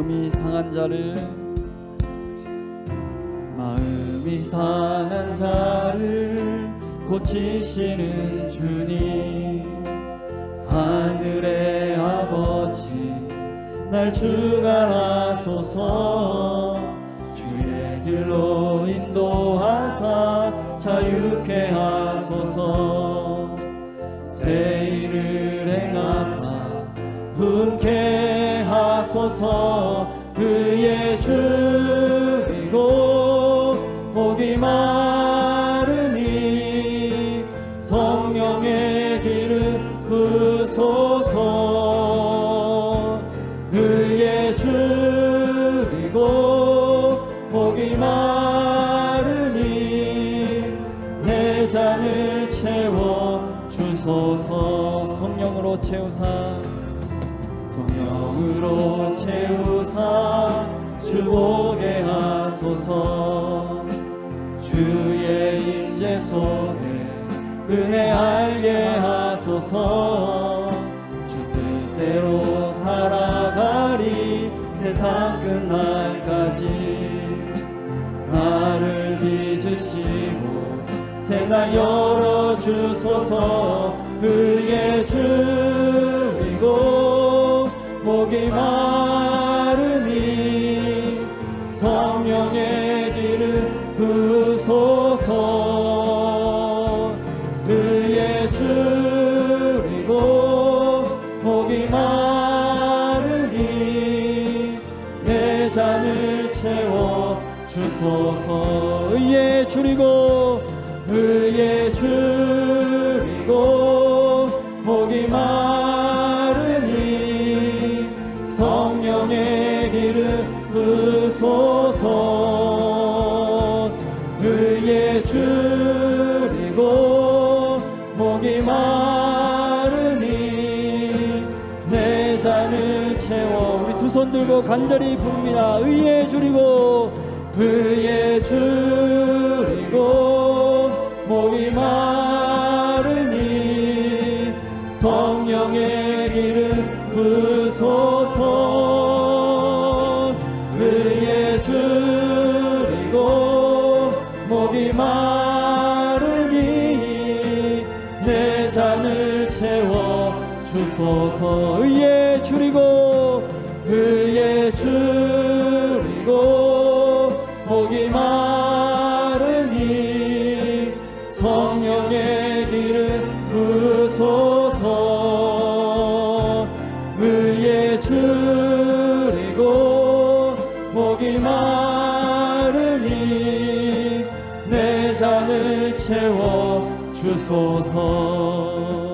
마음이 상한 자를 마음이 상한 자를 고치시는 주님. 하늘의 아버지 날 주관하소서 하소서 그의 줄이고 목이 마르니 성령의 길을 부소서. 그의 줄이고 목이 마르니 내 잔을 채워 주소서. 성령으로 채우사 성령으로 채우사 주보게 하소서. 주의 임재 속에 은혜 알게 하소서. 주 뜻대로 살아가리 세상 끝날까지. 나를 빚으시고 새날 열어주소서. 그의 줄이고 목이 마르니 성령의 길을 부소서. 그의 줄이고 목이 마르니 내 잔을 채워 주소서. 의에 줄이고 의에 줄 내 잔을 채워 우리 두 손 들고 간절히 부릅니다. 의에 줄이고 의에 줄이고 목이 마르니 성령의 길을 부소서. 의에 줄이고 목이 마르니 주소서 의에 줄이고 의에 줄이고 목이 마르니 성령의 길을 부소서. 의에 줄이고 목이 마르니 내 잔을 채워 주소서